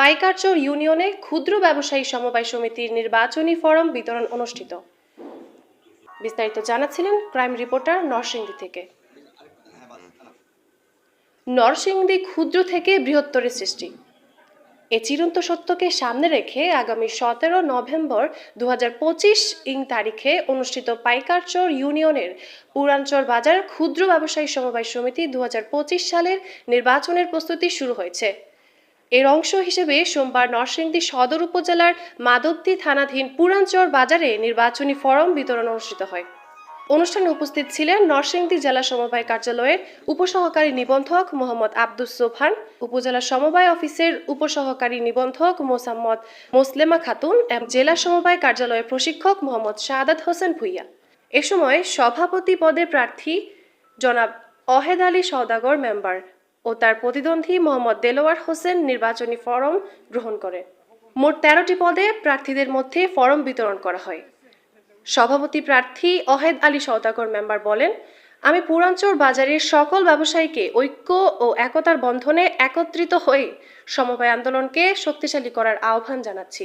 পাইকারচর ইউনিয়নে ক্ষুদ্র ব্যবসায়ী সমবায় সমিতির নির্বাচনী ফরম বিতরণ অনুষ্ঠিত। বিস্তারিত জানাচ্ছিলেন ক্রাইম রিপোর্টার নরসিংদী থেকে। নরসিংদী ক্ষুদ্র থেকে বৃহত্তরের সৃষ্টি। এ চিরন্ত সত্যকে সামনে রেখে আগামী সতেরো নভেম্বর দু হাজার পঁচিশ ইং তারিখে অনুষ্ঠিত পাইকারচর ইউনিয়নের পুরাঞ্চর বাজার ক্ষুদ্র ব্যবসায়ী সমবায় সমিতি দু হাজার পঁচিশ সালের নির্বাচনের প্রস্তুতি শুরু হয়েছে। এর অংশ হিসেবে সোমবার নরসিংদী সদর উপজেলার মাধবদী থানাধীন পুরাঞ্চর বাজারে নির্বাচনী ফরম বিতরণ অনুষ্ঠিত হয়। অনুষ্ঠানে উপস্থিত ছিলেন নরসিংদী জেলা সমবায় কার্যালয়ের উপসহকারী নিবন্ধক মোহাম্মদ আব্দুস সোফান উপজেলা সমবায় অফিসের উপসহকারী নিবন্ধক মোসাম্মদ মোসলেমা খাতুন এবং জেলা সমবায় কার্যালয়ের প্রশিক্ষক মোহাম্মদ শাহাদাত হোসেন ভুইয়া। এ সময় সভাপতি পদে প্রার্থী জনাব অহেদ আলী সওদাগর মেম্বার ও তার প্রতিদ্বন্দ্বী মোহাম্মদ দেলোয়ার হোসেন নির্বাচনী ফরম গ্রহণ করে। মোট তেরোটি পদে প্রার্থীদের মধ্যে ফরম বিতরণ করা হয়। সভাপতি প্রার্থী অহেদ আলী সওদাগর মেম্বার বলেন, আমি পুরাঞ্চর বাজারের সকল ব্যবসায়ীকে ঐক্য ও একতার বন্ধনে একত্রিত হয়ে সমবায় আন্দোলনকে শক্তিশালী করার আহ্বান জানাচ্ছি।